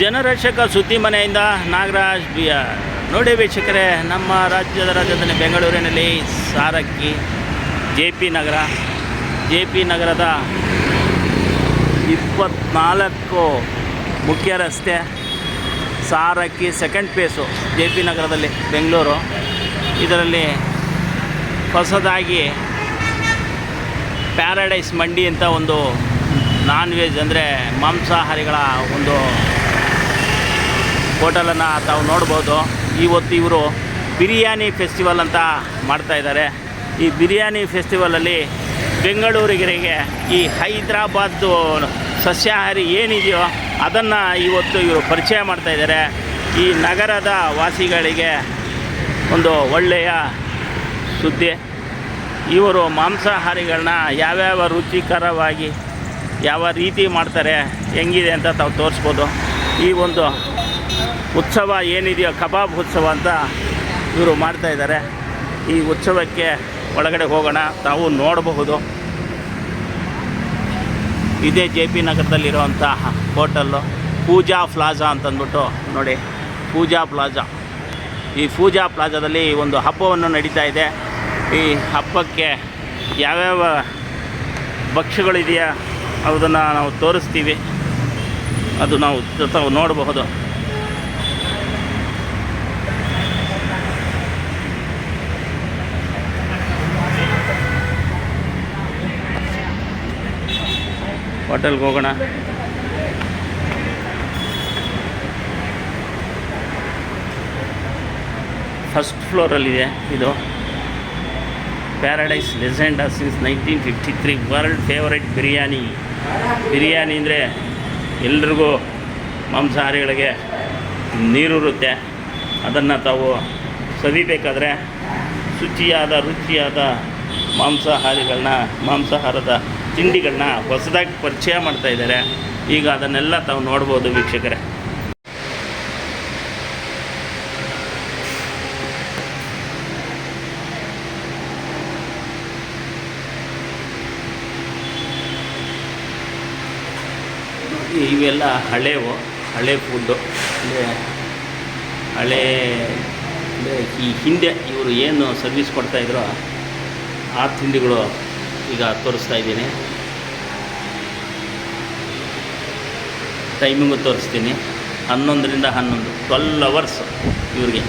ಜನರಕ್ಷಕ ಸುದ್ದಿ ಮನೆಯಿಂದ Nagaraj B R ನೋಡಿ ವೀಕ್ಷಕರೇ, ನಮ್ಮ ರಾಜ್ಯದ ರಾಜಧಾನಿ ಬೆಂಗಳೂರಿನಲ್ಲಿ Sarakki, J P Nagar, J P ನಗರದ ಇಪ್ಪತ್ನಾಲ್ಕು ಮುಖ್ಯ ರಸ್ತೆ, Sarakki second phase J P ನಗರದಲ್ಲಿ, ಬೆಂಗಳೂರು. ಇದರಲ್ಲಿ ಹೊಸದಾಗಿ ಪ್ಯಾರಡೈಸ್ ಮಂಡಿ ಅಂತ ಒಂದು ನಾನ್ ವೆಜ್ ಅಂದರೆ ಮಾಂಸಾಹಾರಿಗಳ ಒಂದು ಹೋಟೆಲನ್ನು ತಾವು ನೋಡ್ಬೋದು. ಇವತ್ತು ಇವರು ಬಿರಿಯಾನಿ ಫೆಸ್ಟಿವಲ್ ಅಂತ ಮಾಡ್ತಾ ಇದ್ದಾರೆ. ಈ ಬಿರಿಯಾನಿ ಫೆಸ್ಟಿವಲಲ್ಲಿ ಬೆಂಗಳೂರಿಗರಿಗೆ ಈ ಹೈದ್ರಾಬಾದ್ದು ಸಸ್ಯಾಹಾರಿ ಏನಿದೆಯೋ ಅದನ್ನು ಇವತ್ತು ಇವರು ಪರಿಚಯ ಮಾಡ್ತಾ ಇದ್ದಾರೆ. ಈ ನಗರದ ವಾಸಿಗಳಿಗೆ ಒಂದು ಒಳ್ಳೆಯ ಸುದ್ದಿ. ಇವರು ಮಾಂಸಾಹಾರಿಗಳನ್ನ ಯಾವ್ಯಾವ ರುಚಿಕರವಾಗಿ ಯಾವ ರೀತಿ ಮಾಡ್ತಾರೆ, ಹೆಂಗಿದೆ ಅಂತ ತಾವು ತೋರಿಸ್ಬೋದು. ಈ ಒಂದು ಉತ್ಸವ ಏನಿದೆಯೋ ಕಬಾಬ್ ಉತ್ಸವ ಅಂತ ಇವರು ಮಾಡ್ತಾ ಇದ್ದಾರೆ. ಈ ಉತ್ಸವಕ್ಕೆ ಒಳಗಡೆ ಹೋಗೋಣ. ತಾವು ನೋಡಬಹುದು. ಇದೇ ಜೆ ಪಿ ನಗರದಲ್ಲಿರುವಂಥ ಹೋಟೆಲ್ಲು. ಪೂಜಾ ಪ್ಲಾಜಾ ಅಂತಂದ್ಬಿಟ್ಟು ನೋಡಿ, ಪೂಜಾ ಪ್ಲಾಜಾ. ಈ ಪೂಜಾ ಪ್ಲಾಜಾದಲ್ಲಿ ಒಂದು ಹಬ್ಬವನ್ನು ನಡೀತಾ ಇದೆ. ಈ ಹಬ್ಬಕ್ಕೆ ಯಾವ್ಯಾವ ಭಕ್ಷ್ಯಗಳಿದೆಯಾ ಅದನ್ನು ನಾವು ತೋರಿಸ್ತೀವಿ. ಅದು ನಾವು ನೋಡಬಹುದು. ಹೋಟೆಲ್ಗೆ ಹೋಗೋಣ. ಫಸ್ಟ್ ಫ್ಲೋರಲ್ಲಿದೆ ಇದು Paradise legend since nineteen fifty three world favourite biryani biryani ಅಂದರೆ ಎಲ್ರಿಗೂ ಮಾಂಸಾಹಾರಿಗಳಿಗೆ ನೀರುರುತ್ತೆ ಅದನ್ನು ತಾವು ಸವಿಬೇಕಾದ್ರೆ ಶುಚಿಯಾದ, ರುಚಿಯಾದ ಮಾಂಸಾಹಾರಿಗಳನ್ನ ಮಾಂಸಾಹಾರದ ತಿಂಡಿಗಳನ್ನ ಹೊಸದಾಗಿ ಪರಿಚಯ ಮಾಡ್ತಾ ಇದ್ದಾರೆ. ಈಗ ಅದನ್ನೆಲ್ಲ ತಾವು ನೋಡ್ಬೋದು ವೀಕ್ಷಕರೇ. ಇವೆಲ್ಲ ಹಳೆವು, ಹಳೆ ಫುಡ್ಡು ಅಂದರೆ ಹಳೆ, ಅಂದರೆ ಈ ಹಿಂದೆ ಇವರು ಏನು ಸರ್ವಿಸ್ ಕೊಡ್ತಾಯಿದ್ರೋ ಆ ತಿಂಡಿಗಳು ಈಗ ತೋರಿಸ್ತಾ ಇದ್ದೀನಿ. ಟೈಮಿಂಗು ತೋರಿಸ್ತೀನಿ. ಹನ್ನೊಂದರಿಂದ ಹನ್ನೊಂದು ಟ್ವೆಲ್ ಅವರ್ಸ್ ಇವ್ರಿಗೆ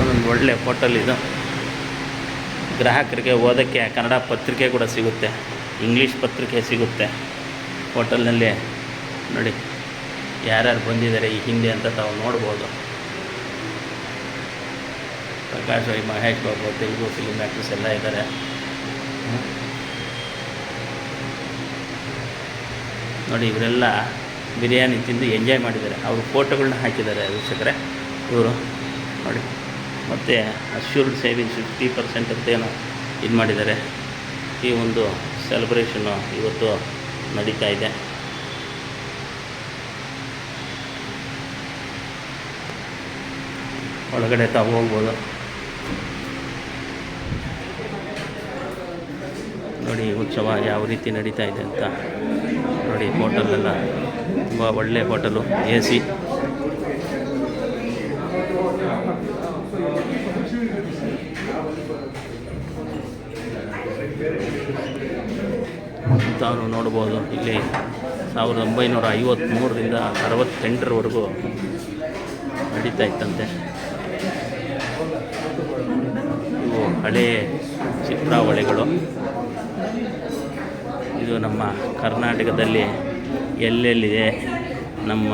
ಒಂದೊಂದು ಒಳ್ಳೆ ಹೋಟೆಲ್ ಇದು ಗ್ರಾಹಕರಿಗೆ ಓದೋಕ್ಕೆ ಕನ್ನಡ ಪತ್ರಿಕೆ ಕೂಡ ಸಿಗುತ್ತೆ, ಇಂಗ್ಲೀಷ್ ಪತ್ರಿಕೆ ಸಿಗುತ್ತೆ. ಹೋಟೆಲ್ನಲ್ಲಿ ನೋಡಿ, ಯಾರ್ಯಾರು ಬಂದಿದ್ದಾರೆ ಈ ಹಿಂದೆ ಅಂತ ತಾವು ನೋಡ್ಬೋದು. ಪ್ರಕಾಶ್ ರೈ ಮಹೇಶ್ ಬಾಬು ತೆಲುಗು ಫಿಲಿಮ್ ಆ್ಯಕ್ಟರ್ಸ್ ಎಲ್ಲ ಇದ್ದಾರೆ. ನೋಡಿ, ಇವರೆಲ್ಲ ಬಿರಿಯಾನಿ ತಿಂದು ಎಂಜಾಯ್ ಮಾಡಿದ್ದಾರೆ. ಅವರು ಫೋಟೋಗಳನ್ನ ಹಾಕಿದ್ದಾರೆ ವೀಕ್ಷಕರೇ, ಇವರು. ನೋಡಿ. ಮತ್ತು ಅಶ್ಯೂರ್ಡ್ ಸೇವಿಂಗ್ಸ್ ಫಿಫ್ಟಿ ಪರ್ಸೆಂಟ್ ಅಂತೇನೋ ಇದು ಮಾಡಿದ್ದಾರೆ. ಈ ಒಂದು ಸೆಲೆಬ್ರೇಷನ್ನು ಇವತ್ತು ನಡೀತಾ ಇದೆ. ಒಳಗಡೆ ತಾವು ಹೋಗ್ಬೋದು. ನೋಡಿ, ಉತ್ಸವ ಯಾವ ರೀತಿ ನಡೀತಾ ಇದೆ ಅಂತ ನೋಡಿ ಹೋಟೆಲೆಲ್ಲ ತುಂಬ ಒಳ್ಳೆ ಹೋಟೆಲು ಎ ಸಿ ತಾವು ನೋಡ್ಬೋದು, ಇಲ್ಲಿ ಸಾವಿರದ ಒಂಬೈನೂರ ಐವತ್ತ್ಮೂರರಿಂದ ಅರವತ್ತೆಂಟರವರೆಗೂ ನಡೀತಾ ಇತ್ತಂತೆ. ಇವು ಹಳೆ ಚಿತ್ರಾವಳಿಗಳು. ಇದು ನಮ್ಮ ಕರ್ನಾಟಕದಲ್ಲಿ ಎಲ್ಲೆಲ್ಲಿದೆ ನಮ್ಮ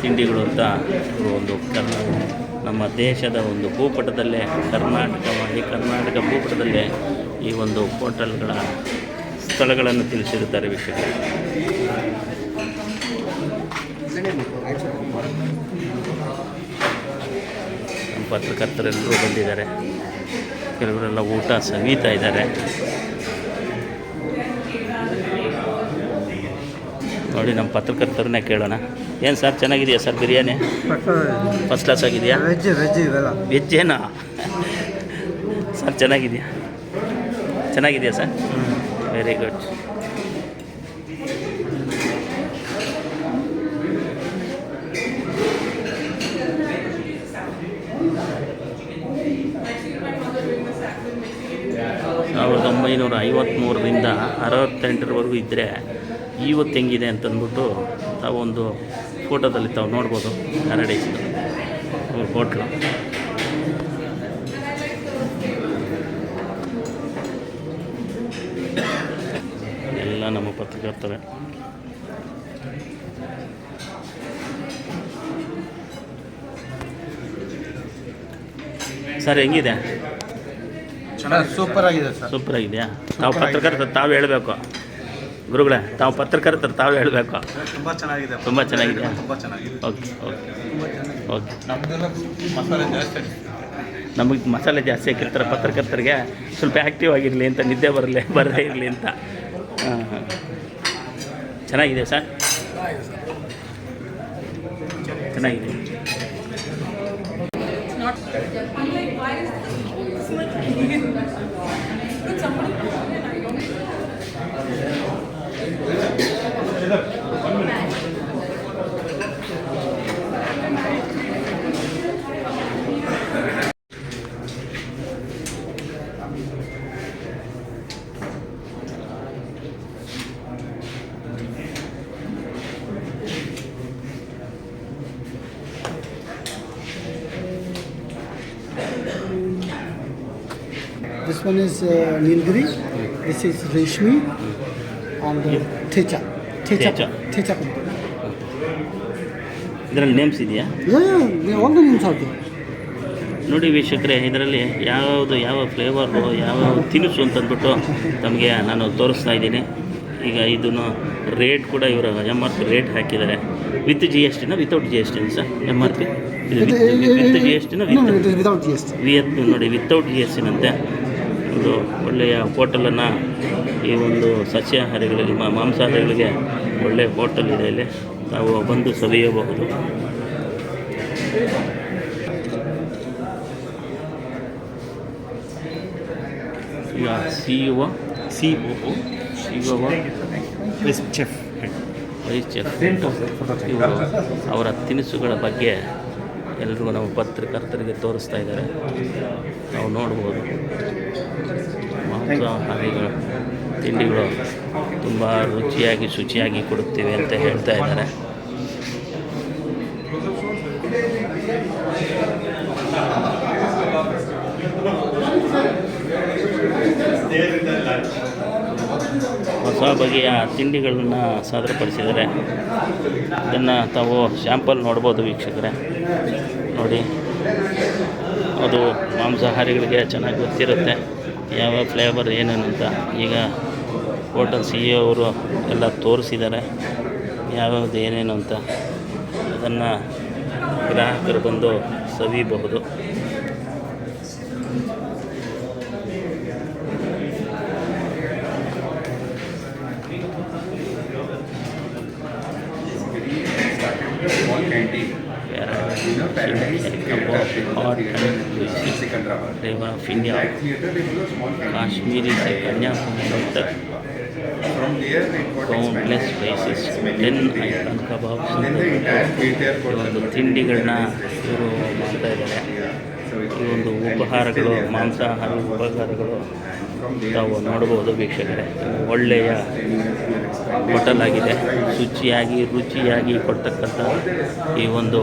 ತಿಂಡಿಗಳು ಅಂತ ಒಂದು ಕರ್ನ ನಮ್ಮ ದೇಶದ ಒಂದು ಭೂಪಟದಲ್ಲೇ, ಕರ್ನಾಟಕವಾಗಿ ಕರ್ನಾಟಕ ಭೂಪಟದಲ್ಲೇ ಈ ಒಂದು ಹೋಟೆಲ್ಗಳ ಸ್ಥಳಗಳನ್ನು ತಿಳಿಸಿರುತ್ತಾರೆ ವೀಕ್ಷಕರು. ಪತ್ರಕರ್ತರೆಲ್ಲರೂ ಬಂದಿದ್ದಾರೆ. ಕೆಲವರೆಲ್ಲ ಊಟ ಸವೀತಾ ಇದ್ದಾರೆ. ನೋಡಿ ನಮ್ಮ ಪತ್ರಕರ್ತರನ್ನೇ ಕೇಳೋಣ. ಏನು ಸರ್ ಚೆನ್ನಾಗಿದೆಯಾ ಸರ್ ಬಿರಿಯಾನಿ? ಫಸ್ಟ್ ಕ್ಲಾಸ್ ಆಗಿದೆಯಾ? ವೆಜ್ ವೆಜ್ ಇವೆಲ್ಲ. ವೆಜ್ ಏನಾ? ಸರ್ ಚೆನ್ನಾಗಿದೆಯಾ? ಚೆನ್ನಾಗಿದೆಯಾ ಸರ್? ವೆರಿ ಗುಡ್ ಸಾವಿರದ ಒಂಬೈನೂರ ಐವತ್ತ್ಮೂರರಿಂದ ಅರವತ್ತೆಂಟರವರೆಗೂ ಇದ್ದರೆ ಇವತ್ತು ಹೆಂಗಿದೆ ಅಂತಂದ್ಬಿಟ್ಟು ತಾವು ಒಂದು ಫೋಟೋದಲ್ಲಿ ತಾವು ನೋಡ್ಬೋದು ಪ್ಯಾರಡೈಸ್ದು ಅವ್ರ ಹೋಟ್ಲು ಎಲ್ಲ ನಮ್ಮ ಪತ್ರಕರ್ತರೆ ಸರ್ ಹೆಂಗಿದೆ? ಸೂಪರ್ ಆಗಿದೆ ಸರ್. ಸೂಪರ್ ಆಗಿದೆಯಾ? ತಾವು ಪತ್ರಕರ್ತ ತಾವು ಹೇಳಬೇಕು. ಗುರುಗಳೇ ತಾವು ಪತ್ರಕರ್ತರು ತಾವು ಹೇಳಬೇಕು. ತುಂಬ ಚೆನ್ನಾಗಿದೆ. ತುಂಬ ಚೆನ್ನಾಗಿದೆ. ತುಂಬ ಚೆನ್ನಾಗಿದೆ. Okay okay. ಓಕೆ. ನಮ್ದೆಲ್ಲ ಮಸಾಲೆ ಜಾಸ್ತಿ ನಮಗೆ ಮಸಾಲೆ ಜಾಸ್ತಿ ಹಾಕಿರ್ತಾರೆ ಪತ್ರಕರ್ತರಿಗೆ ಸ್ವಲ್ಪ ಆ್ಯಕ್ಟಿವ್ ಆಗಿರಲಿ ಅಂತ ನಿದ್ದೆ ಬರಲಿ ಬರದೇ ಇರಲಿ ಅಂತ. ಹಾಂ ಹಾಂ. ಚೆನ್ನಾಗಿದೆ ಸರ್? ಚೆನ್ನಾಗಿದೆ. One is uh, Nilgiri. This is Reshmi. And uh, Techa. Techa. Techa. Techa. company. ಇದರಲ್ಲಿ ನೇಮ್ಸ್ ಇದೆಯಾ Yeah, yeah. All the names are there. ನೋಡಿ ವೀಕ್ಷಕರೇ ಇದರಲ್ಲಿ ಯಾವುದು ಯಾವ ಫ್ಲೇವರು ಯಾವ ತಿನಿಸು ಅಂತಂದ್ಬಿಟ್ಟು ತಮಗೆ ನಾನು ತೋರಿಸ್ತಾ ಇದ್ದೀನಿ ಈಗ ಇದನ್ನು ರೇಟ್ ಕೂಡ ಇವರು ಎಂ ಆರ್ ಪಿ ರೇಟ್ ಹಾಕಿದ್ದಾರೆ ವಿತ್ ಜಿ ಎಸ್ ಟಿನ ವಿತೌಟ್ ಜಿ ಎಸ್ ಟಿನ ಸರ್ ಎಂ ಆರ್ ಪಿ ಇದು It- it- it- with G S ಟಿನ no, no, with it is without GST. With ನೋಡಿ ವಿತೌಟ್ ಜಿ ಎಸ್ ಟಿನಂತೆ ಒಂದು ಒಳ್ಳೆಯ ಹೋಟೆಲನ್ನು ಈ ಒಂದು ಸಸ್ಯಾಹಾರಿಗಳಿಗೆ ಮಾಂಸಾಹಾರಿಗಳಿಗೆ ಒಳ್ಳೆಯ ಹೋಟೆಲ್ ಇದೆ ಇಲ್ಲಿ. ತಾವು ಬಂದು ಸವಿಯಬಹುದು. ಈಗ C O C O C O Best chef. Vice chef ಇವರು ಅವರ ತಿನಿಸುಗಳ ಬಗ್ಗೆ ಎಲ್ಲರಿಗೂ ನಾವು ಪತ್ರಕರ್ತರಿಗೆ ತೋರಿಸ್ತಾ ಇದ್ದಾರೆ. ನಾವು ನೋಡ್ಬೋದು. ಮಾಂಸಾಹಾರಿಗಳು ತಿಂಡಿಗಳು ತುಂಬ ರುಚಿಯಾಗಿ ಶುಚಿಯಾಗಿ ಕೊಡುತ್ತೇವೆ ಅಂತ ಹೇಳ್ತಾ ಇದ್ದಾರೆ. ಹೊಸ ಬಗೆಯ ತಿಂಡಿಗಳನ್ನು ಸಾದರಪಡಿಸಿದ್ದಾರೆ ಇದನ್ನು ತಾವು ಶ್ಯಾಂಪಲ್ ನೋಡ್ಬೋದು ವೀಕ್ಷಕರೇ. ನೋಡಿ, ಅದು ಮಾಂಸಾಹಾರಿಗಳಿಗೆ ಚೆನ್ನಾಗಿ ಗೊತ್ತಿರುತ್ತೆ. ಯಾವ ಫ್ಲೇವರ್ ಅಂತ ಈಗ ಹೋಟೆಲ್ ಸಿ ಇ ಅವರು ಎಲ್ಲ ತೋರಿಸಿದ್ದಾರೆ. ಯಾವ್ಯಾವ್ದು ಏನೇನು ಅಂತ ಅದನ್ನು ಗ್ರಾಹಕರು ಬಂದು ಸವಿಬಹುದು ದೈವ್ ಆಫ್ ಇಂಡಿಯಾ ಕಾಶ್ಮೀರಿ ಪೌಂಡ್ಲೆಸ್ ಫೇಸಿಸ್ ಅಂತ ಬಾಬ್ ಸುಂದರ್ ಒಂದು ತಿಂಡಿಗಳನ್ನ ಶುರು ಮಾಡ್ತಾ ಇದ್ದಾರೆ ಈ ಒಂದು ಉಪಹಾರಗಳು ಮಾಂಸಹಾರ ಉಪಹಾರಗಳು ನಾವು ನೋಡಬಹುದು ವೀಕ್ಷೆ ಒಳ್ಳೆಯ ಹೋಟೆಲ್ ಆಗಿದೆ ಶುಚಿಯಾಗಿ ರುಚಿಯಾಗಿ ಕೊಡತಕ್ಕಂತ ಈ ಒಂದು